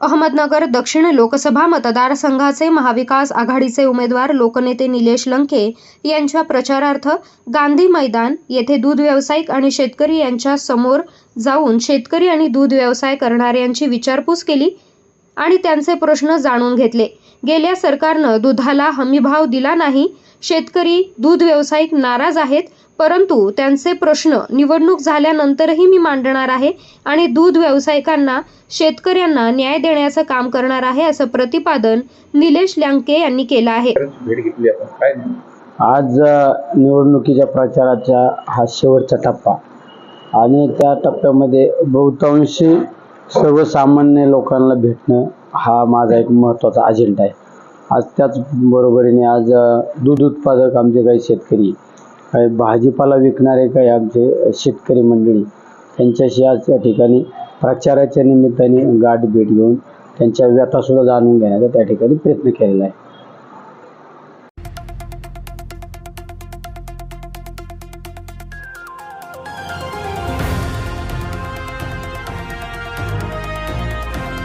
अहमदनगर दक्षिण लोकसभा मतदारसंघाचे महाविकास आघाडीचे उमेदवार लोकनेते निलेश लंके यांच्या प्रचारार्थ गांधी मैदान येथे दूध व्यावसायिक आणि शेतकरी यांच्या समोर जाऊन शेतकरी आणि दूध व्यवसाय करणाऱ्यांची विचारपूस केली आणि त्यांचे प्रश्न जाणून घेतले. गेल्या सरकारनं दुधाला हमीभाव दिला नाही. शेतकरी दूध व्यावसायिक नाराज आहेत. परंतु त्यांचे प्रश्न निवडणूक झाल्यानंतरही मी मांडणार आहे आणि दूध व्यावसायिकांना शेतकऱ्यांना न्याय देण्याचं काम करणार आहे असं प्रतिपादन निलेश लंके यांनी केलं आहे. भेट घेतली आपण. काय नाही. आज निवडणुकीच्या प्रचाराचा हा शेवटचा टप्पा. आणि त्या टप्प्यामध्ये बहुतांशी सर्वसामान्य लोकांना भेटणं हा माझा एक महत्त्वाचा अजेंडा आहे. आज त्याच बरोबरीने आज दूध उत्पादक आमचे काही शेतकरी काही भाजीपाला विकणारे काही आमचे शेतकरी मंडळी त्यांच्याशी आज त्या ठिकाणी प्रचाराच्या निमित्ताने गाठ भेट घेऊन त्यांच्या व्यथासुद्धा जाणून घेण्याचा त्या ठिकाणी प्रयत्न केलेला आहे.